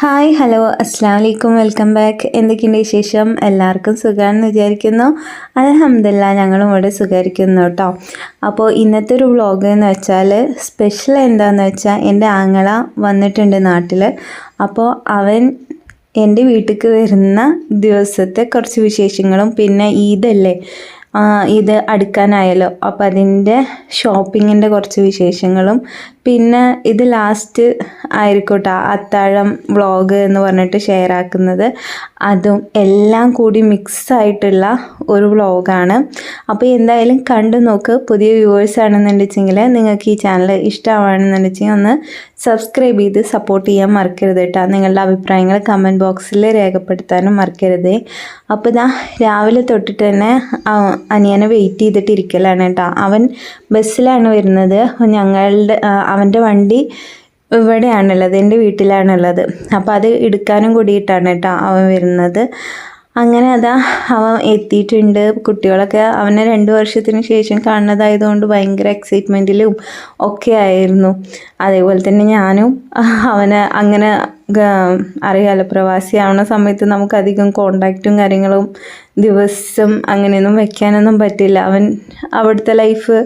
Hi hello അസ്സാം വലൈക്കും welcome back എന്തൊക്കെയുണ്ട് വിശേഷം? എല്ലാവർക്കും സുഖമാണെന്ന് വിചാരിക്കുന്നു. അലഹമില്ല ഞങ്ങളും ഇവിടെ സുഖമായിരിക്കുന്നു കേട്ടോ. അപ്പോൾ ഇന്നത്തെ ഒരു വ്ളോഗ് എന്ന് വെച്ചാൽ സ്പെഷ്യൽ എന്താണെന്ന് വെച്ചാൽ എന്റെ ആങ്ങള വന്നിട്ടുണ്ട് നാട്ടിൽ അപ്പോൾ അവൻ എന്റെ വീട്ടിലേക്ക് വരുന്ന ദിവസത്തെ കുറച്ച് വിശേഷങ്ങളും പിന്നെ ഈദല്ലേ? ഇത് അടുക്കാനായല്ലോ. അപ്പം അതിന്റെ ഷോപ്പിങ്ങിന്റെ കുറച്ച് വിശേഷങ്ങളും. പിന്നെ ഇത് ലാസ്റ്റ് ആയിരിക്കട്ടെ അത്താഴം വ്ളോഗ് എന്ന് പറഞ്ഞിട്ട് ഷെയർ ആക്കുന്നത്. അതും എല്ലാം കൂടി മിക്സ് ആയിട്ടുള്ള ഒരു വ്ളോഗാണ് അപ്പോൾ എന്തായാലും കണ്ടു നോക്ക് പുതിയ വ്യൂവേഴ്സ് ആണെന്നുണ്ടെച്ചെങ്കിൽ നിങ്ങൾക്ക് ഈ ചാനൽ ഇഷ്ടമാണെന്നുണ്ടെച്ചെങ്കിൽ ഒന്ന് സബ്സ്ക്രൈബ് ചെയ്ത് സപ്പോർട്ട് ചെയ്യാൻ മറക്കരുത് കേട്ടോ നിങ്ങളുടെ അഭിപ്രായങ്ങൾ കമന്റ് ബോക്സിൽ രേഖപ്പെടുത്താനും മറക്കരുത്. അപ്പോൾ ഇതാ രാവിലെ തൊട്ടിട്ട് തന്നെ അനിയനെ വെയിറ്റ് ചെയ്തിട്ട് ഇരിക്കലാണ് കേട്ടോ. അവൻ ബസ്സിലാണ് വരുന്നത്. ഞങ്ങളുടെ അവന്റെ വണ്ടി ഇവിടെയാണുള്ളത് എന്റെ വീട്ടിലാണുള്ളത്. അപ്പോൾ അത് എടുക്കാനും കൂടിയിട്ടാണ് കേട്ടോ അവൻ വരുന്നത്. അങ്ങനെ അതാ അവൻ എത്തിയിട്ടുണ്ട്. കുട്ടികളൊക്കെ അവനെ രണ്ട് വർഷത്തിന് ശേഷം കാണുന്നതായതുകൊണ്ട് ഭയങ്കര എക്സൈറ്റ്മെന്റിലും ഒക്കെ ആയിരുന്നു. അതേപോലെ തന്നെ ഞാനും അവനെ അങ്ങനെ അറിയാലോ പ്രവാസിയാവുന്ന സമയത്ത് നമുക്ക് അധികം കോണ്ടാക്റ്റും കാര്യങ്ങളും ദിവസം അങ്ങനെയൊന്നും വെക്കാനൊന്നും പറ്റില്ല. അവൻ അവിടുത്തെ ലൈഫ്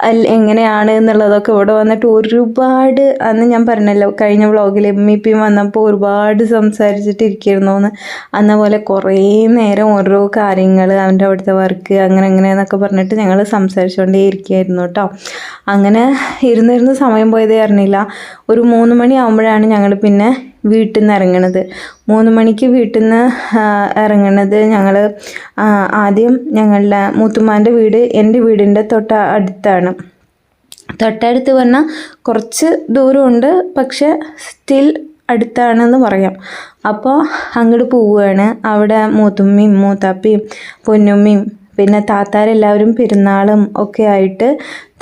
അല്ല എങ്ങനെയാണ് എന്നുള്ളതൊക്കെ ഇവിടെ വന്നിട്ട് ഒരുപാട് അന്ന് ഞാൻ പറഞ്ഞല്ലോ കഴിഞ്ഞ വ്ളോഗിൽ എം ഇ പി വന്നപ്പോൾ ഒരുപാട് സംസാരിച്ചിട്ടിരിക്കുന്നു എന്ന് അന്ന പോലെ കുറേ നേരം ഓരോ കാര്യങ്ങൾ അവന്റെ അവിടുത്തെ വർക്ക് അങ്ങനെ അങ്ങനെ എന്നൊക്കെ പറഞ്ഞിട്ട് ഞങ്ങൾ സംസാരിച്ചുകൊണ്ടേ ഇരിക്കുകയായിരുന്നു കേട്ടോ അങ്ങനെ ഇരുന്നിരുന്ന് സമയം പോയതേ അറിഞ്ഞില്ല. ഒരു മൂന്ന് മണി ആകുമ്പോഴാണ് ഞങ്ങൾ പിന്നെ വീട്ടിൽ നിന്ന് ഇറങ്ങണത്. മൂന്ന് മണിക്ക് വീട്ടിൽ നിന്ന് ഇറങ്ങണത് ഞങ്ങൾ ആദ്യം ഞങ്ങളുടെ മൂത്തുമാന്റെ വീട് എന്റെ വീടിന്റെ തൊട്ട അടുത്താണ്. തൊട്ടടുത്ത് പറഞ്ഞാൽ കുറച്ച് ദൂരമുണ്ട് പക്ഷെ സ്റ്റിൽ അടുത്താണെന്ന് പറയാം. അപ്പോൾ അങ്ങോട്ട് പോവുകയാണ്. അവിടെ മൂത്തുമ്മയും മൂത്താപ്പയും പൊന്നുമ്മയും പിന്നെ താത്താരെല്ലാവരും പെരുന്നാളും ഒക്കെ ആയിട്ട്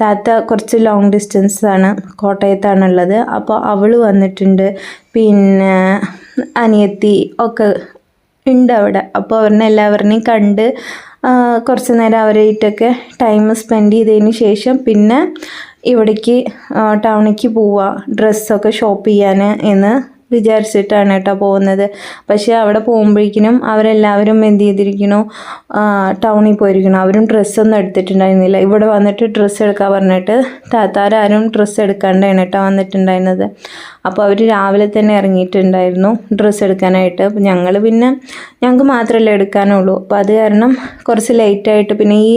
താത്ത കുറച്ച് ലോങ് ഡിസ്റ്റൻസ് ആണ് കോട്ടയത്താണുള്ളത്. അപ്പോൾ അവൾ വന്നിട്ടുണ്ട്. പിന്നെ അനിയത്തി ഒക്കെ ഉണ്ട് അവിടെ. അപ്പോൾ അവരെ എല്ലാവരെയും കണ്ട് കുറച്ച് നേരം അവരായിട്ടൊക്കെ ടൈം സ്പെൻഡ് ചെയ്തതിന് ശേഷം പിന്നെ ഇവിടേക്ക് ടൗണിലേക്ക് പോവുക ഡ്രസ്സൊക്കെ ഷോപ്പ് ചെയ്യാൻ എന്ന് വിചാരിച്ചിട്ടാണ് കേട്ടോ പോകുന്നത്. പക്ഷേ അവിടെ പോകുമ്പോഴേക്കിനും അവരെല്ലാവരും എന്ത് ചെയ്തിരിക്കണു ടൗണിൽ പോയിരിക്കണം അവരും ഡ്രസ്സൊന്നും എടുത്തിട്ടുണ്ടായിരുന്നില്ല. ഇവിടെ വന്നിട്ട് ഡ്രസ്സ് എടുക്കാൻ പറഞ്ഞിട്ട് താത്താരാരും ഡ്രസ്സ് എടുക്കാണ്ടാണ് കേട്ടോ വന്നിട്ടുണ്ടായിരുന്നത്. അപ്പോൾ അവർ രാവിലെ തന്നെ ഇറങ്ങിയിട്ടുണ്ടായിരുന്നു ഡ്രസ്സ് എടുക്കാനായിട്ട്. അപ്പോൾ ഞങ്ങൾ പിന്നെ ഞങ്ങൾക്ക് മാത്രമല്ലേ എടുക്കാനുള്ളൂ. അപ്പോൾ അത് കാരണം കുറച്ച് ലേറ്റായിട്ട് പിന്നെ ഈ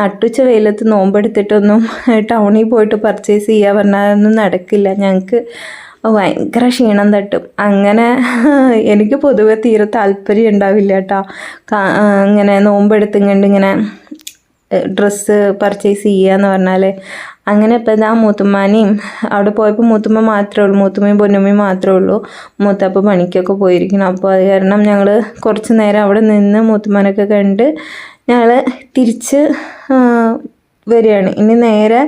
നട്ടുച്ച വെയിലത്ത് നോമ്പെടുത്തിട്ടൊന്നും ടൗണിൽ പോയിട്ട് പർച്ചേസ് ചെയ്യുക പറഞ്ഞാൽ ഒന്നും നടക്കില്ല ഞങ്ങൾക്ക്. ഭയങ്കര ക്ഷീണം തട്ടും. അങ്ങനെ എനിക്ക് പൊതുവെ തീരെ താല്പര്യം ഉണ്ടാവില്ല കേട്ടോ ഇങ്ങനെ നോമ്പെടുത്തുകൊണ്ട് ഇങ്ങനെ ഡ്രസ്സ് പർച്ചേസ് ചെയ്യുക എന്ന് പറഞ്ഞാൽ അങ്ങനെ ഇപ്പം ഇതാ മൂത്തുമ്മാനെയും അവിടെ പോയപ്പോൾ മൂത്തുമ്മ മാത്രമേ ഉള്ളൂ. മൂത്തുമ്മയും പൊന്നുമ്മയും മാത്രമേ ഉള്ളൂ. മൂത്തപ്പ പണിക്കൊക്കെ പോയിരിക്കണം അപ്പോൾ അത് കാരണം ഞങ്ങൾ കുറച്ച് നേരം അവിടെ നിന്ന് മൂത്തുമ്മാനൊക്കെ കണ്ട് ഞങ്ങൾ തിരിച്ച് വരികയാണ്. ഇനി നേരെ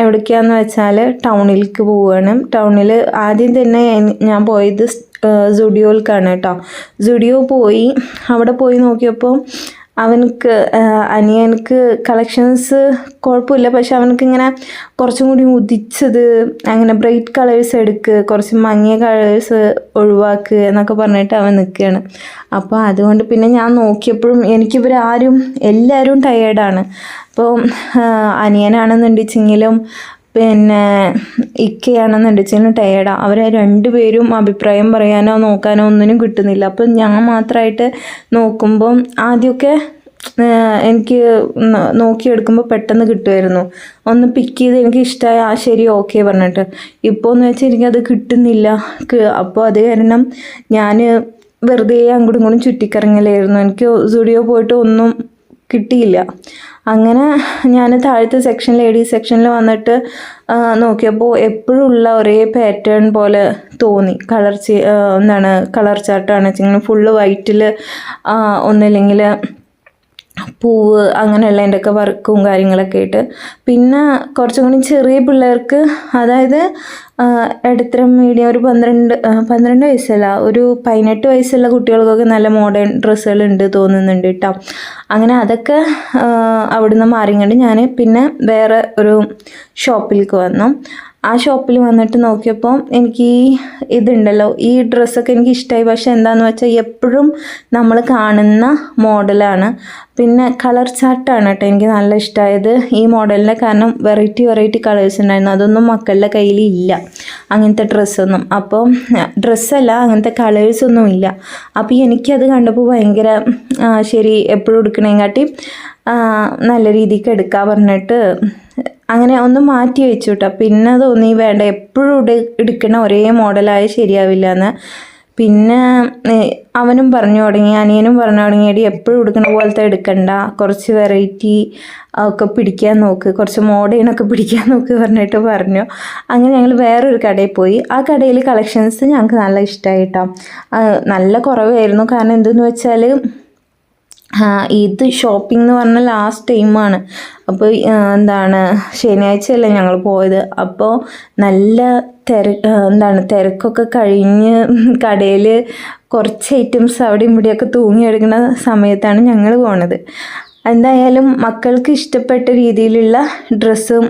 എവിടേക്കാന്ന് വെച്ചാൽ ടൗണിലേക്ക് പോവുകയാണ്. ടൗണിൽ ആദ്യം തന്നെ ഞാൻ പോയത് സുഡിയോയിലേക്കാണ് കേട്ടോ. സുഡിയോ പോയി അവിടെ പോയി നോക്കിയപ്പോൾ അവനക്ക് അനിയനക്ക് കളക്ഷൻസ് കുഴപ്പമില്ല. പക്ഷെ അവനക്ക് ഇങ്ങനെ കുറച്ചും കൂടി ഉദിച്ചത് അങ്ങനെ ബ്രൈറ്റ് കളേഴ്സ് എടുക്ക് കുറച്ച് മങ്ങിയ കളേഴ്സ് ഒഴിവാക്ക് എന്നൊക്കെ പറഞ്ഞിട്ട് അവൻ നിൽക്കുകയാണ്. അപ്പോൾ അതുകൊണ്ട് പിന്നെ ഞാൻ നോക്കിയപ്പോഴും എനിക്കിവരാരും എല്ലാവരും ടയേർഡാണ് അപ്പോൾ അനിയനാണെന്നുണ്ടെച്ചെങ്കിലും പിന്നെ ഇക്കയാണെന്നുണ്ടെച്ചാലും ടയേർഡാണ് അവരെ രണ്ടുപേരും അഭിപ്രായം പറയാനോ നോക്കാനോ ഒന്നിനും കിട്ടുന്നില്ല. അപ്പം ഞാൻ മാത്രമായിട്ട് നോക്കുമ്പം ആദ്യമൊക്കെ എനിക്ക് നോക്കിയെടുക്കുമ്പോൾ പെട്ടെന്ന് കിട്ടുമായിരുന്നു ഒന്ന് പിക്ക് ചെയ്ത് എനിക്ക് ഇഷ്ടമായ ആ ശരി ഓക്കെ പറഞ്ഞിട്ട്. ഇപ്പോൾ എന്ന് വെച്ചാൽ എനിക്കത് കിട്ടുന്നില്ല. അപ്പോൾ അത് കാരണം ഞാൻ വെറുതെ അങ്ങോട്ടും ഇങ്ങോട്ടും ചുറ്റിക്കറങ്ങലായിരുന്നു. എനിക്ക് സ്റ്റുഡിയോ പോയിട്ട് ഒന്നും കിട്ടിയില്ല. അങ്ങനെ ഞാൻ താഴത്തെ സെക്ഷൻ ലേഡീസ് സെക്ഷനിൽ വന്നിട്ട് നോക്കിയപ്പോൾ എപ്പോഴും ഉള്ള ഒരേ പാറ്റേൺ പോലെ തോന്നി. കളർ എന്താണ് കളർ ചാർട്ടാണ് വെച്ചിങ്ങനെ ഫുള്ള് വൈറ്റിൽ ഒന്നില്ലെങ്കിൽ പൂവ് അങ്ങനെയുള്ളതിന്റെയൊക്കെ വർക്കും കാര്യങ്ങളൊക്കെ ആയിട്ട്. പിന്നെ കുറച്ചും കൂടി ചെറിയ പിള്ളേർക്ക് അതായത് ഇടത്തരം മീഡിയം ഒരു പന്ത്രണ്ട് പന്ത്രണ്ട് വയസ്സല്ല ഒരു പതിനെട്ട് വയസ്സുള്ള കുട്ടികൾക്കൊക്കെ നല്ല മോഡേൺ ഡ്രസ്സുകൾ ഉണ്ട് തോന്നുന്നുണ്ട് കേട്ടോ അങ്ങനെ അതൊക്കെ അവിടുന്ന് മാറിങ്ങണ്ട് ഞാൻ പിന്നെ വേറെ ഒരു ഷോപ്പിലേക്ക് വന്നു. ആ ഷോപ്പിൽ വന്നിട്ട് നോക്കിയപ്പോൾ എനിക്ക് ഈ ഇതുണ്ടല്ലോ. ഈ ഡ്രസ്സൊക്കെ എനിക്ക് ഇഷ്ടമായി പക്ഷേ എന്താണെന്ന് വെച്ചാൽ എപ്പോഴും നമ്മൾ കാണുന്ന മോഡലാണ്. പിന്നെ കളർ ചാർട്ടാണ് കേട്ടോ എനിക്ക് നല്ല ഇഷ്ടമായത് ഈ മോഡലിന്റെ കാരണം വെറൈറ്റി വെറൈറ്റി കളേഴ്സ് ഉണ്ടായിരുന്നു. അതൊന്നും മക്കളുടെ കയ്യിൽ ഇല്ല. അങ്ങനത്തെ ഡ്രസ്സൊന്നും. അപ്പോൾ ഡ്രസ്സല്ല അങ്ങനത്തെ കളേഴ്സൊന്നും ഇല്ല. അപ്പോൾ എനിക്കത് കണ്ടപ്പോൾ ഭയങ്കര ശരി എപ്പോഴും എടുക്കണേങ്കാട്ടി നല്ല രീതിക്ക് എടുക്കാൻ പറഞ്ഞിട്ട് അങ്ങനെ ഒന്ന് മാറ്റി വെച്ചു കേട്ടോ പിന്നെ തോന്നി വേണ്ട എപ്പോഴും ഇട എടുക്കണ ഒരേ മോഡലായ ശരിയാവില്ല എന്ന് പിന്നെ അവനും പറഞ്ഞു തുടങ്ങി അനിയനും പറഞ്ഞു തുടങ്ങിയടി എപ്പോഴും എടുക്കണ പോലത്തെ എടുക്കണ്ട. കുറച്ച് വെറൈറ്റി ഒക്കെ പിടിക്കാൻ നോക്ക്. കുറച്ച് മോഡേണൊക്കെ പിടിക്കാൻ നോക്ക് പറഞ്ഞിട്ട് പറഞ്ഞു. അങ്ങനെ ഞങ്ങൾ വേറൊരു കടയിൽ പോയി. ആ കടയിൽ കളക്ഷൻസ് ഞങ്ങൾക്ക് നല്ല ഇഷ്ടമായി കേട്ടോ നല്ല കുറവായിരുന്നു. കാരണം എന്തെന്ന് വെച്ചാൽ ഇത് ഷോപ്പിംഗ് എന്ന് പറഞ്ഞ ലാസ്റ്റ് ടൈമാണ് അപ്പോൾ എന്താണ് ശനിയാഴ്ചയല്ലേ ഞങ്ങൾ പോയത്. അപ്പോൾ നല്ല തിര എന്താണ് തിരക്കൊക്കെ കഴിഞ്ഞ് കടയിൽ കുറച്ച് ഐറ്റംസ് അവിടെ ഇവിടെയൊക്കെ തൂങ്ങിയെടുക്കുന്ന സമയത്താണ് ഞങ്ങൾ പോണത്. എന്തായാലും മക്കൾക്ക് ഇഷ്ടപ്പെട്ട രീതിയിലുള്ള ഡ്രസ്സും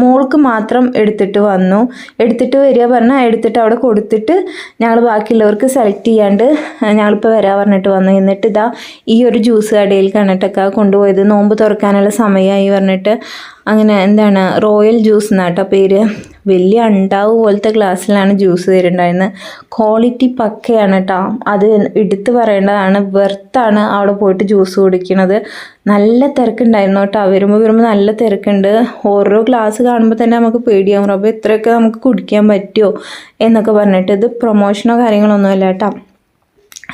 മോൾക്ക് മാത്രം എടുത്തിട്ട് വന്നു. എടുത്തിട്ട് വരിക പറഞ്ഞാൽ എടുത്തിട്ട് അവിടെ കൊടുത്തിട്ട് ഞങ്ങൾ ബാക്കിയുള്ളവർക്ക് സെലക്ട് ചെയ്യാണ്ട് ഞങ്ങളിപ്പോൾ വരാൻ പറഞ്ഞിട്ട് വന്നു. എന്നിട്ട് ഇതാ ഈ ഒരു ജ്യൂസ് കടയിൽ കണ്ടിട്ടൊക്കെ കൊണ്ടുപോയത്. നോമ്പ് തുറക്കാനുള്ള സമയമായി പറഞ്ഞിട്ട് അങ്ങനെ എന്താണ് റോയൽ ജ്യൂസ് എന്നാട്ടോ പേര്. വലിയ അണ്ടാവ് പോലത്തെ ഗ്ലാസ്സിലാണ് ജ്യൂസ് തരുന്നുണ്ടായിരുന്നത്. ക്വാളിറ്റി പക്കയാണ് കേട്ടോ അത് എടുത്ത് പറയേണ്ടതാണ്. വെർത്താണ് അവിടെ പോയിട്ട് ജ്യൂസ് കുടിക്കണത് നല്ല തിരക്കുണ്ടായിരുന്നു കേട്ടോ വരുമ്പോൾ വരുമ്പോൾ നല്ല തിരക്കുണ്ട്. ഓരോ ഗ്ലാസ് കാണുമ്പോൾ തന്നെ നമുക്ക് പേടിയാവും. അപ്പോൾ ഇത്രയൊക്കെ നമുക്ക് കുടിക്കാൻ പറ്റുമോ എന്നൊക്കെ പറഞ്ഞിട്ട് ഇത് പ്രൊമോഷനോ കാര്യങ്ങളൊന്നുമല്ല കേട്ടോ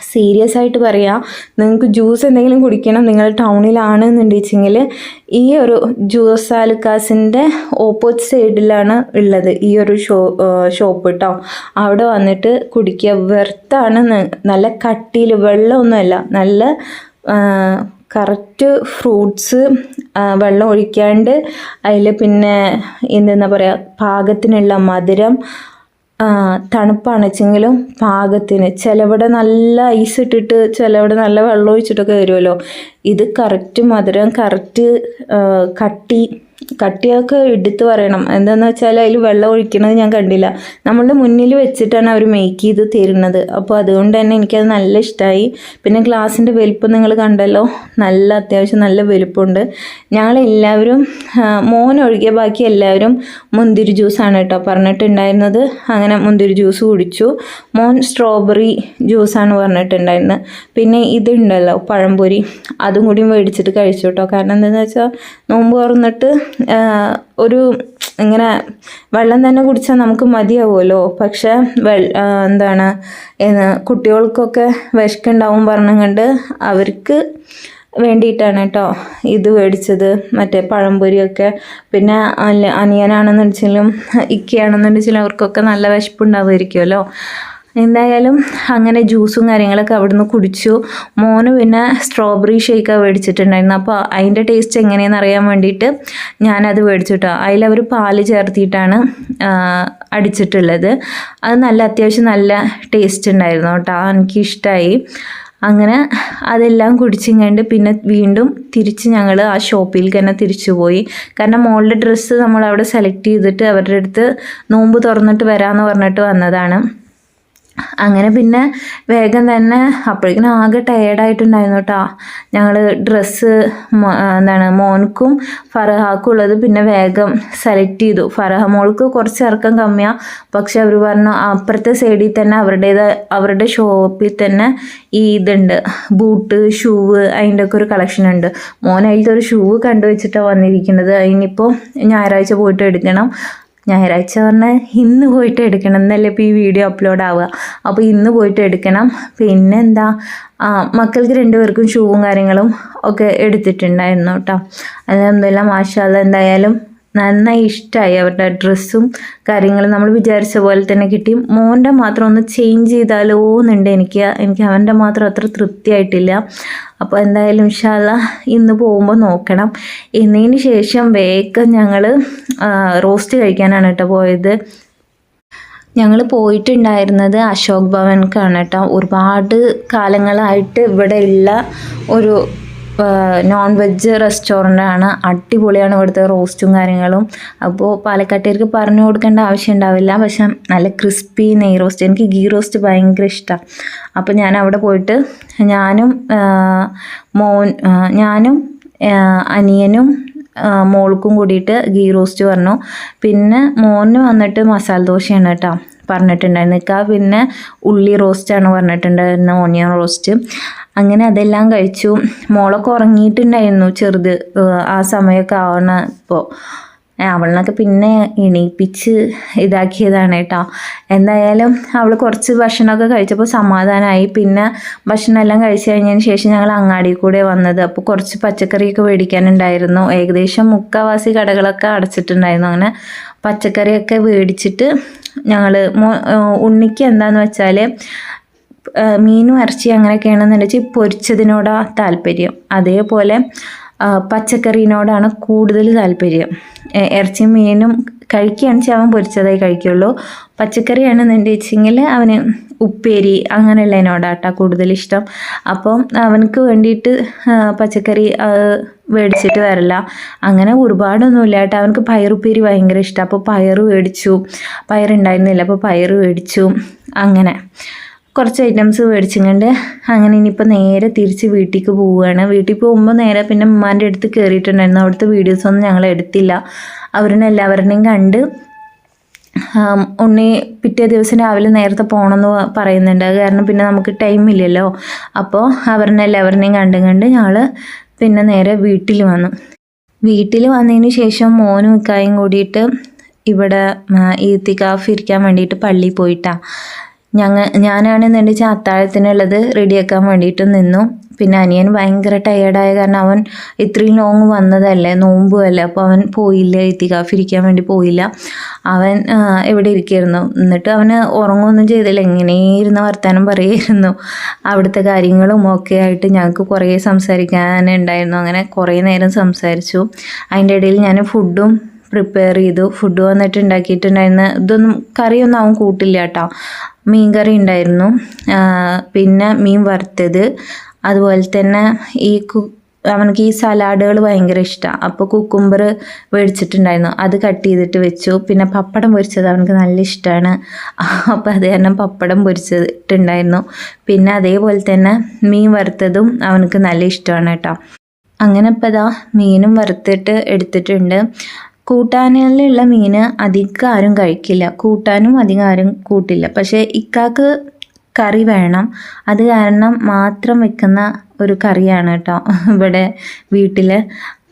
സീരിയസ് ആയിട്ട് പറയാം നിങ്ങൾക്ക് ജ്യൂസ് എന്തെങ്കിലും കുടിക്കണം നിങ്ങൾ ടൗണിലാണ് എന്നുണ്ടെച്ചെങ്കിൽ ഈ ഒരു ജ്യൂസ് ആലുക്കാസിന്റെ ഓപ്പോസിറ്റ് സൈഡിലാണ് ഉള്ളത് ഈ ഒരു ഷോ ഷോപ്പ് കേട്ടോ അവിടെ വന്നിട്ട് കുടിക്കുക. വെർത്താണ് നല്ല കട്ടിയിൽ വെള്ളമൊന്നുമല്ല നല്ല കറക്റ്റ് ഫ്രൂട്ട്സ് വെള്ളം ഒഴിക്കാണ്ട് അതിൽ പിന്നെ എന്തെന്നാ പറയുക പാകത്തിനുള്ള മധുരം തണുപ്പാണ് വെച്ചെങ്കിലും പാകത്തിന് ചിലവിടെ നല്ല ഐസ് ഇട്ടിട്ട് ചിലവിടെ നല്ല വെള്ളം ഒഴിച്ചിട്ടൊക്കെ വരുമല്ലോ ഇത് കറക്റ്റ് മധുരം കറക്റ്റ് കട്ടി കട്ടിയൊക്കെ എടുത്ത് പറയണം. എന്താണെന്ന് വെച്ചാൽ അതിൽ വെള്ളം ഒഴിക്കണത് ഞാൻ കണ്ടില്ല. നമ്മളുടെ മുന്നിൽ വെച്ചിട്ടാണ് അവർ മേക്ക് ചെയ്ത് തരുന്നത്. അപ്പോൾ അതുകൊണ്ട് തന്നെ എനിക്കത് നല്ല ഇഷ്ടമായി പിന്നെ ഗ്ലാസിന്റെ വലിപ്പം നിങ്ങൾ കണ്ടല്ലോ. നല്ല അത്യാവശ്യം നല്ല വലിപ്പമുണ്ട്. ഞങ്ങളെല്ലാവരും ഒഴികെ ബാക്കി എല്ലാവരും മുന്തിരി ജ്യൂസാണ് കേട്ടോ പറഞ്ഞിട്ടുണ്ടായിരുന്നത്. അങ്ങനെ മുന്തിരി ജ്യൂസ് കുടിച്ചു. മോൻ സ്ട്രോബെറി ജ്യൂസാണ് പറഞ്ഞിട്ടുണ്ടായിരുന്നത്. പിന്നെ ഇതുണ്ടല്ലോ പഴംപൊരി. അതും കൂടി മേടിച്ചിട്ട് കഴിച്ചു കേട്ടോ. കാരണം എന്താണെന്ന് വെച്ചാൽ നോമ്പ് തുറന്നിട്ട് ഒരു ഇങ്ങനെ വെള്ളം തന്നെ കുടിച്ചാൽ നമുക്ക് മതിയാവുമല്ലോ. പക്ഷേ എന്താണ് കുട്ടികൾക്കൊക്കെ വിശക്കുണ്ടാവും പറഞ്ഞുകൊണ്ട് അവർക്ക് വേണ്ടിയിട്ടാണ് കേട്ടോ ഇത് മേടിച്ചത് മറ്റേ പഴംപൊരിയൊക്കെ. പിന്നെ അല്ല അനിയനാണെന്ന് വെച്ചാലും ഇക്കയാണെന്ന് വെച്ചാലും അവർക്കൊക്കെ നല്ല വിശപ്പുണ്ടാവുമായിരിക്കുമല്ലോ. എന്തായാലും അങ്ങനെ ജ്യൂസും കാര്യങ്ങളൊക്കെ അവിടുന്ന് കുടിച്ചു. മോന് പിന്നെ സ്ട്രോബെറി ഷേക്കാണ് മേടിച്ചിട്ടുണ്ടായിരുന്നു. അപ്പോൾ അതിന്റെ ടേസ്റ്റ് എങ്ങനെയാണെന്ന് അറിയാൻ വേണ്ടിയിട്ട് ഞാനത് മേടിച്ചിട്ടോ അതിലവർ പാൽ ചേർത്തിയിട്ടാണ് അടിച്ചിട്ടുള്ളത്. അത് നല്ല അത്യാവശ്യം നല്ല ടേസ്റ്റ് ഉണ്ടായിരുന്നു കേട്ടോ എനിക്കിഷ്ടമായി അങ്ങനെ അതെല്ലാം കുടിച്ചും കണ്ട് പിന്നെ വീണ്ടും തിരിച്ച് ഞങ്ങൾ ആ ഷോപ്പിൽ തന്നെ തിരിച്ചു പോയി. കാരണം മോളുടെ ഡ്രസ്സ് നമ്മൾ അവിടെ സെലക്ട് ചെയ്തിട്ട് അവരുടെ അടുത്ത് നോമ്പ് തുറന്നിട്ട് വരാമെന്ന് പറഞ്ഞിട്ട് വന്നതാണ്. അങ്ങനെ പിന്നെ വേഗം തന്നെ അപ്പോഴേക്കും ആകെ ടയേർഡായിട്ടുണ്ടായിരുന്നു കേട്ടോ ഞങ്ങൾ ഡ്രസ്സ് എന്താണ് മോൻക്കും ഫറഹാക്കും ഉള്ളത് പിന്നെ വേഗം സെലക്ട് ചെയ്തു. ഫറഹ മോൾക്ക് കുറച്ച് ഇറക്കം കമ്മിയാണ് പക്ഷെ അവർ പറഞ്ഞു അപ്പുറത്തെ സൈഡിൽ തന്നെ അവരുടേത് അവരുടെ ഷോപ്പിൽ തന്നെ ഈ ഇതുണ്ട്. ബൂട്ട് ഷൂവ് അതിന്റെ ഒക്കെ ഒരു കളക്ഷൻ ഉണ്ട്. മോൻ അതിലത്തെ ഒരു ഷൂ കണ്ടുവച്ചിട്ടാണ് വന്നിരിക്കുന്നത്. അതിനിപ്പോൾ ഞായറാഴ്ച പോയിട്ട് എടുക്കണം. ഞായറാഴ്ച പറഞ്ഞാൽ ഇന്ന് പോയിട്ട് എടുക്കണം. എന്നല്ലേ ഇപ്പോൾ ഈ വീഡിയോ അപ്ലോഡ് ആവുക. അപ്പോൾ ഇന്ന് പോയിട്ട് എടുക്കണം. പിന്നെ എന്താ ആ, മക്കൾക്ക് രണ്ടുപേർക്കും ഷൂവും കാര്യങ്ങളും ഒക്കെ എടുത്തിട്ടുണ്ടായിരുന്നു കേട്ടോ. അലഹമില്ല മാഷാല എന്തായാലും നന്നായി ഇഷ്ടമായി അവരുടെ ഡ്രസ്സും കാര്യങ്ങളും നമ്മൾ വിചാരിച്ച പോലെ തന്നെ കിട്ടി. മോന്റെ മാത്രം ഒന്ന് ചേഞ്ച് ചെയ്താലോ എന്നുണ്ട് എനിക്ക്. എനിക്ക് അവന്റെ മാത്രം അത്ര തൃപ്തിയായിട്ടില്ല. അപ്പോൾ എന്തായാലും ഷാല ഇന്ന് പോകുമ്പോൾ നോക്കണം. എന്നതിന് ശേഷം വേഗം ഞങ്ങൾ റോസ്റ്റ് കഴിക്കാനാണ് കേട്ടോ പോയത്. ഞങ്ങൾ പോയിട്ടുണ്ടായിരുന്നത് അശോക് ഭവൻക്കാണ് കേട്ടോ. ഒരുപാട് കാലങ്ങളായിട്ട് ഇവിടെ ഉള്ള ഒരു നോൺ വെജ് റെസ്റ്റോറന്റ് ആണ് അടിപൊളിയാണ് ഇവിടുത്തെ റോസ്റ്റും കാര്യങ്ങളും. അപ്പോൾ പാലക്കാട്ടുകാർക്ക് പറഞ്ഞു കൊടുക്കേണ്ട ആവശ്യം ഉണ്ടാവില്ല. പക്ഷെ നല്ല ക്രിസ്പി നെയ് റോസ്റ്റ് എനിക്ക് ഗീ റോസ്റ്റ് ഭയങ്കര ഇഷ്ടമാണ് അപ്പോൾ ഞാൻ അവിടെ പോയിട്ട് ഞാനും മോൻ ഞാനും അനിയനും മോൾക്കും കൂടിയിട്ട് ഗീ റോസ്റ്റ് പറഞ്ഞു. പിന്നെ മോന് വന്നിട്ട് മസാല ദോശയാണ് കേട്ടോ. പറഞ്ഞിട്ടുണ്ടായിരുന്നു. ഇക്ക പിന്നെ ഉള്ളി റോസ്റ്റാണ് പറഞ്ഞിട്ടുണ്ടായിരുന്നത് ഓണിയൻ റോസ്റ്റ് അങ്ങനെ അതെല്ലാം കഴിച്ചു. മോളൊക്കെ ഉറങ്ങിയിട്ടുണ്ടായിരുന്നു ചെറുത്. ആ സമയമൊക്കെ ആവണ ഇപ്പോൾ അവളിനൊക്കെ പിന്നെ എണീപ്പിച്ച് ഇതാക്കിയതാണ് കേട്ടോ. എന്തായാലും അവൾ കുറച്ച് ഭക്ഷണമൊക്കെ കഴിച്ചപ്പോൾ സമാധാനമായി പിന്നെ ഭക്ഷണം എല്ലാം കഴിച്ച് കഴിഞ്ഞതിന് ശേഷം ഞങ്ങൾ അങ്ങാടി കൂടെ വന്നത്. അപ്പോൾ കുറച്ച് പച്ചക്കറിയൊക്കെ മേടിക്കാനുണ്ടായിരുന്നു. ഏകദേശം മുക്കാവാസി കടകളൊക്കെ അടച്ചിട്ടുണ്ടായിരുന്നു. അങ്ങനെ പച്ചക്കറിയൊക്കെ മേടിച്ചിട്ട് ഞങ്ങൾ ഉണ്ണിക്ക് എന്താന്ന് വെച്ചാൽ മീനും ഇറച്ചി അങ്ങനെയൊക്കെയാണെന്നുണ്ടെങ്കിൽ പൊരിച്ചതിനോടാണ് താല്പര്യം. അതേപോലെ പച്ചക്കറീനോടാണ് കൂടുതൽ താല്പര്യം. ഇറച്ചിയും മീനും കഴിക്കുകയാണെന്ന് അവൻ പൊരിച്ചതായി കഴിക്കുള്ളൂ. പച്ചക്കറിയാണെന്നുണ്ട് വെച്ചെങ്കിൽ അവന് ഉപ്പേരി അങ്ങനെയുള്ളതിനോടാട്ടാ കൂടുതൽ ഇഷ്ടം അപ്പം അവനക്ക് വേണ്ടിയിട്ട് പച്ചക്കറി മേടിച്ചിട്ട് വരില്ല. അങ്ങനെ ഒരുപാടൊന്നുമില്ല കേട്ടോ. അവനക്ക് പയറുപ്പേരി ഭയങ്കര ഇഷ്ടം. അപ്പോൾ പയർ മേടിച്ചു. പയറുണ്ടായിരുന്നില്ല. അപ്പോൾ പയർ മേടിച്ചു. അങ്ങനെ. കുറച്ച് ഐറ്റംസ് മേടിച്ചുകൊണ്ട് അങ്ങനെ ഇനിയിപ്പോൾ നേരെ തിരിച്ച് വീട്ടിലേക്ക് പോവുകയാണ്. വീട്ടിൽ പോകുമ്പോൾ നേരെ പിന്നെ ഉമ്മാന്റെ അടുത്ത് കയറിയിട്ടുണ്ടായിരുന്നു അവിടുത്തെ വീഡിയോസൊന്നും ഞങ്ങൾ എടുത്തില്ല. അവരുടെ എല്ലാവരുടെയും കണ്ട് ഉണ്ണി പിറ്റേ ദിവസം രാവിലെ നേരത്തെ പോകണമെന്ന് പറയുന്നുണ്ട്. കാരണം പിന്നെ നമുക്ക് ടൈം ഇല്ലല്ലോ. അപ്പോൾ അവരുടെ എല്ലാവരുടെയും കണ്ടും കണ്ട് ഞങ്ങൾ പിന്നെ നേരെ വീട്ടിൽ വന്നു. വീട്ടിൽ വന്നതിന് ശേഷം മോനും ഇക്കായും കൂടിയിട്ട് ഇവിടെ ഈത്തിക്കാഫ് ഇരിക്കാൻ വേണ്ടിയിട്ട് പള്ളിയിൽ പോയിട്ടാ. ഞങ്ങ ഞാനാണെന്നുണ്ടെങ്കിൽ അത്താഴത്തിനുള്ളത് റെഡിയാക്കാൻ വേണ്ടിയിട്ട് നിന്നു. പിന്നെ അനിയൻ ഭയങ്കര ടയേർഡായ കാരണം അവൻ ഇത്രയും ലോങ് വന്നതല്ലേ നോമ്പുമല്ലേ അപ്പോൾ അവൻ പോയില്ല എത്തിക്കാഫിരിക്കാൻ വേണ്ടി പോയില്ല. അവൻ എവിടെ ഇരിക്കുമായിരുന്നു എന്നിട്ട് അവന് ഉറങ്ങുകയൊന്നും ചെയ്തില്ല എങ്ങനെ ഇരുന്ന് വർത്താനം പറയുമായിരുന്നു അവിടുത്തെ കാര്യങ്ങളും ഒക്കെ ആയിട്ട് ഞങ്ങൾക്ക് കുറേ സംസാരിക്കാനുണ്ടായിരുന്നു. അങ്ങനെ കുറേ നേരം സംസാരിച്ചു. അതിന്റെ ഇടയിൽ ഞാൻ ഫുഡും പ്രിപ്പയർ ചെയ്തു. ഫുഡ് വന്നിട്ട് ഉണ്ടാക്കിയിട്ടുണ്ടായിരുന്ന ഇതൊന്നും കറിയൊന്നും അവൻ കൂട്ടില്ല കേട്ടോ. മീൻ കറി ഉണ്ടായിരുന്നു പിന്നെ മീൻ വറുത്തത്. അതുപോലെ തന്നെ ഈ കു അവനക്ക് ഈ സലാഡുകൾ ഭയങ്കര ഇഷ്ടമാണ് അപ്പോൾ കുക്കുംബർ മേടിച്ചിട്ടുണ്ടായിരുന്നു അത് കട്ട് ചെയ്തിട്ട് വെച്ചു. പിന്നെ പപ്പടം പൊരിച്ചത് അവനക്ക് നല്ല ഇഷ്ടമാണ് അപ്പോൾ അത് കാരണം പപ്പടം പൊരിച്ചിട്ടുണ്ടായിരുന്നു. പിന്നെ അതേപോലെ തന്നെ മീൻ വറുത്തതും അവനക്ക് നല്ല ഇഷ്ടമാണ് കേട്ടോ. അങ്ങനെ ഇപ്പോൾ ഇതാ മീനും വറുത്തിട്ട് എടുത്തിട്ടുണ്ട്. കൂട്ടാനിലുള്ള മീൻ അധികം ആരും കഴിക്കില്ല. കൂട്ടാനും അധികം ആരും കൂട്ടില്ല. പക്ഷേ ഇക്കാക്ക് കറി വേണം. അത് കാരണം മാത്രം വെക്കുന്ന ഒരു കറിയാണ് കേട്ടോ ഇവിടെ വീട്ടിൽ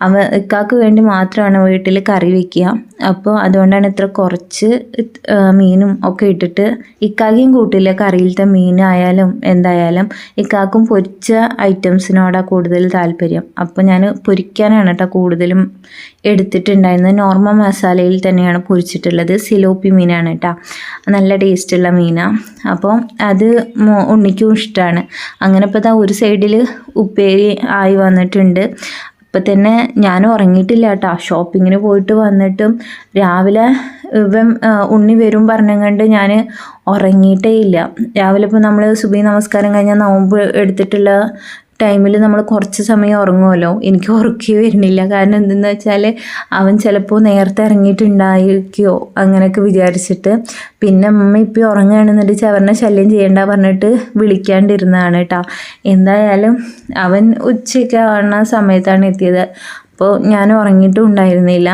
അവ ഇക്കാക്ക് വേണ്ടി മാത്രമാണ് വീട്ടിൽ കറി വെക്കുക അപ്പോൾ അതുകൊണ്ടാണ് ഇത്ര കുറച്ച് മീനും ഒക്കെ ഇട്ടിട്ട് ഇക്കാക്കയും കൂട്ടില്ല കറിയിലത്തെ മീനായാലും എന്തായാലും ഇക്കാക്കും പൊരിച്ച ഐറ്റംസിനോടാണ് കൂടുതൽ താല്പര്യം. അപ്പോൾ ഞാൻ പൊരിക്കാനാണ് കേട്ടോ കൂടുതലും എടുത്തിട്ടുണ്ടായിരുന്നത്. നോർമൽ മസാലയിൽ തന്നെയാണ് പൊരിച്ചിട്ടുള്ളത്. സിലോപ്പി മീനാണ് കേട്ടോ നല്ല ടേസ്റ്റുള്ള മീനാണ് അപ്പോൾ അത് ഉണ്ണിക്കും ഇഷ്ടമാണ് അങ്ങനെ ഇപ്പോൾ ഒരു സൈഡിൽ ഉപ്പേരി ആയി വന്നിട്ടുണ്ട്. ഇപ്പം തന്നെ ഞാൻ ഉറങ്ങിയിട്ടില്ല കേട്ടോ. ഷോപ്പിങ്ങിന് പോയിട്ട് വന്നിട്ടും രാവിലെ ഇവൻ ഉണ്ണി വരും പറഞ്ഞുകൊണ്ട് ഞാൻ ഉറങ്ങിയിട്ടേ ഇല്ല. രാവിലെ ഇപ്പോൾ നമ്മൾ സുബി നമസ്കാരം കഴിഞ്ഞാൽ നോമ്പ് എടുത്തിട്ടുള്ള ടൈമിൽ നമ്മൾ കുറച്ച് സമയം ഉറങ്ങുമല്ലോ എനിക്ക് ഉറക്കി വരുന്നില്ല. കാരണം എന്തെന്ന് വെച്ചാൽ അവൻ ചിലപ്പോൾ നേരത്തെ ഇറങ്ങിയിട്ടുണ്ടായിരിക്കുമോ അങ്ങനെയൊക്കെ വിചാരിച്ചിട്ട്. പിന്നെ അമ്മ ഇപ്പോൾ ഉറങ്ങുകയാണെന്നുണ്ടെങ്കിൽ ചവറിനെ ശല്യം ചെയ്യേണ്ട പറഞ്ഞിട്ട് വിളിക്കാണ്ടിരുന്നതാണ് കേട്ടോ. എന്തായാലും അവൻ ഉച്ചയ്ക്ക് ആവുന്ന സമയത്താണ് എത്തിയത്. അപ്പോൾ ഞാൻ ഉറങ്ങിയിട്ടും ഉണ്ടായിരുന്നില്ല.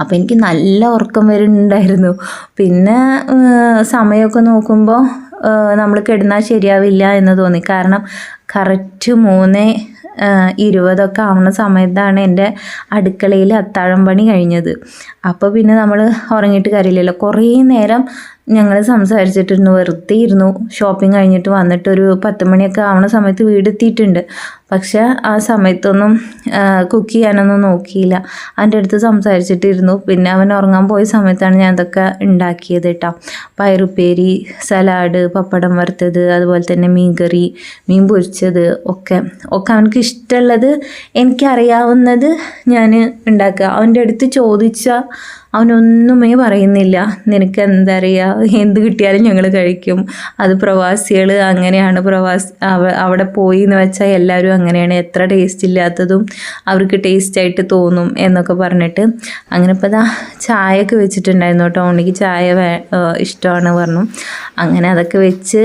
അപ്പോൾ എനിക്ക് നല്ല ഉറക്കം വരുന്നുണ്ടായിരുന്നു. പിന്നെ സമയമൊക്കെ നോക്കുമ്പോൾ നമ്മൾ കിടന്നാൽ ശരിയാവില്ല എന്ന് തോന്നി. കാരണം കറക്റ്റ് മൂന്ന് ഇരുപതൊക്കെ ആവുന്ന സമയത്താണ് എന്റെ അടുക്കളയിൽ അത്താഴം പണി കഴിഞ്ഞത്. അപ്പോൾ പിന്നെ നമ്മൾ ഉറങ്ങിയിട്ട് കാര്യമില്ലല്ലോ. കുറേ നേരം ഞങ്ങൾ സംസാരിച്ചിട്ടിരുന്നു വെറുതെ ഇരുന്നു ഷോപ്പിംഗ് കഴിഞ്ഞിട്ട് വന്നിട്ട് ഒരു പത്ത് മണിയൊക്കെ ആവുന്ന സമയത്ത് വീടെത്തിയിട്ടുണ്ട് പക്ഷേ ആ സമയത്തൊന്നും കുക്ക് ചെയ്യാനൊന്നും നോക്കിയില്ല. എന്റെ അടുത്ത് സംസാരിച്ചിട്ടിരുന്നു. പിന്നെ അവൻ ഉറങ്ങാൻ പോയ സമയത്താണ് ഞാൻ ഇതൊക്കെ ഉണ്ടാക്കിയത് കേട്ടോ. പയറുപ്പേരി സലാഡ് പപ്പടം വറുത്തത് അതുപോലെ തന്നെ മീൻകറി മീൻ പൊരിച്ചത് ഒക്കെ. ഒക്കെ അവനക്ക് ഇഷ്ടമുള്ളത് എനിക്കറിയാവുന്നത് ഞാൻ ഉണ്ടാക്കുക. അവന്റെ അടുത്ത് ചോദിച്ച അവനൊന്നുമേ പറയുന്നില്ല. നിനക്ക് എന്താ അറിയുക എന്ത് കിട്ടിയാലും ഞങ്ങൾ കഴിക്കും. അത് പ്രവാസികൾ അങ്ങനെയാണ് പ്രവാസി അവിടെ പോയി എന്ന് വെച്ചാൽ എല്ലാവരും അങ്ങനെയാണ്. എത്ര ടേസ്റ്റ് ഇല്ലാത്തതും അവർക്ക് ടേസ്റ്റ് ആയിട്ട് തോന്നും എന്നൊക്കെ പറഞ്ഞിട്ട് അങ്ങനെ ഇപ്പോൾ ദാ ചായയൊക്കെ വെച്ചിട്ടുണ്ടായിരുന്നു കേട്ടോ. ഉണ്ണിക്ക് ചായ ഇഷ്ടമാണ് പറഞ്ഞു. അങ്ങനെ അതൊക്കെ വെച്ച്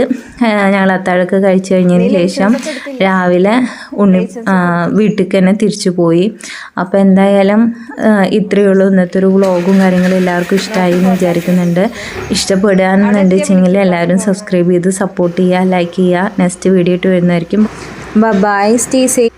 ഞങ്ങൾ അത്താഴൊക്കെ കഴിച്ചു കഴിഞ്ഞതിന് ശേഷം രാവിലെ ഉണ്ണി വീട്ടിൽ തന്നെ തിരിച്ചു പോയി. അപ്പോൾ എന്തായാലും ഇത്രയേ ഉള്ളൂ. ഇന്നത്തെ ഒരു വ്ളോഗും കാര്യങ്ങളും എല്ലാവർക്കും ഇഷ്ടമായി എന്ന് വിചാരിക്കുന്നുണ്ട്. ഇഷ്ടപ്പെടുകയാണെന്നുണ്ട് വെച്ചെങ്കിൽ എല്ലാവരും സബ്സ്ക്രൈബ് ചെയ്ത് സപ്പോർട്ട് ചെയ്യുക ലൈക്ക് ചെയ്യുക. നെക്സ്റ്റ് വീഡിയോ ഇട്ട് വരുന്നതായിരിക്കും. By stay safe